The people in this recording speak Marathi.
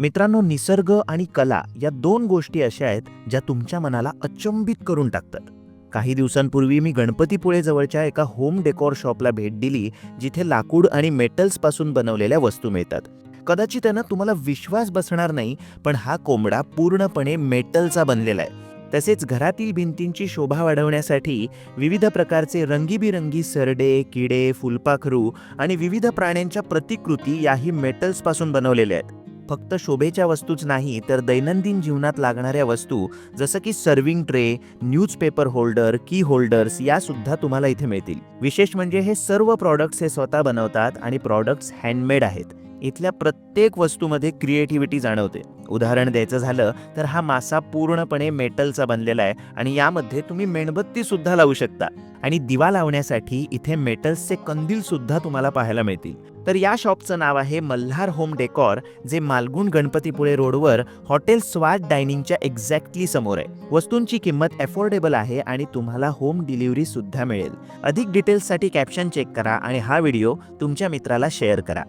मित्रांनो निसर्ग आणि कला या दोन गोष्टी अशा आहेत ज्या तुमच्या मनाला अचंबित करून टाकतात. काही दिवसांपूर्वी मी गणपतीपुळे जवळच्या एका होम डेकोर शॉपला भेट दिली जिथे लाकूड आणि मेटल्सपासून बनवलेल्या वस्तू मिळतात. कदाचित त्यांना तुम्हाला विश्वास बसणार नाही पण हा कोंबडा पूर्णपणे मेटलचा बनलेला आहे. तसेच घरातील भिंतींची शोभा वाढवण्यासाठी विविध प्रकारचे रंगीबिरंगी सरडे किडे फुलपाखरू आणि विविध प्राण्यांच्या प्रतिकृती याही मेटल्सपासून बनवलेल्या आहेत. फक्त शोभेच्या वस्तूच नाही तर दैनंदिन जीवनात लागणाऱ्या वस्तू जसं की सर्विंग ट्रे न्यूजपेपर होल्डर की होल्डर्स यासुद्धा तुम्हाला इथे मिळतील. विशेष म्हणजे हे सर्व प्रॉडक्ट्स हे स्वतः बनवतात आणि प्रॉडक्ट्स हँडमेड आहेत. इथल्या प्रत्येक वस्तूमध्ये क्रिएटिव्हिटी जाणवते. उदाहरण द्यायचं झालं तर हा मासा पूर्णपणे मेटलचा बनलेला आहे आणि यामध्ये तुम्ही मेणबत्ती सुद्धा लावू शकता. आणि दिवा लावण्यासाठी इथे मेटल्सचे कंदील सुद्धा तुम्हाला पाहायला मिळतील. तर या शॉपचं नाव आहे मल्हार होम डेकॉर जे मालगुण गणपतीपुळे रोडवर हॉटेल स्वाद डायनिंगच्या एक्झॅक्टली समोर आहे. वस्तूंची किंमत अफोर्डेबल आहे आणि तुम्हाला होम डिलिव्हरी सुद्धा मिळेल. अधिक डिटेल्ससाठी कॅप्शन चेक करा आणि हा व्हिडिओ तुमच्या मित्राला शेअर करा.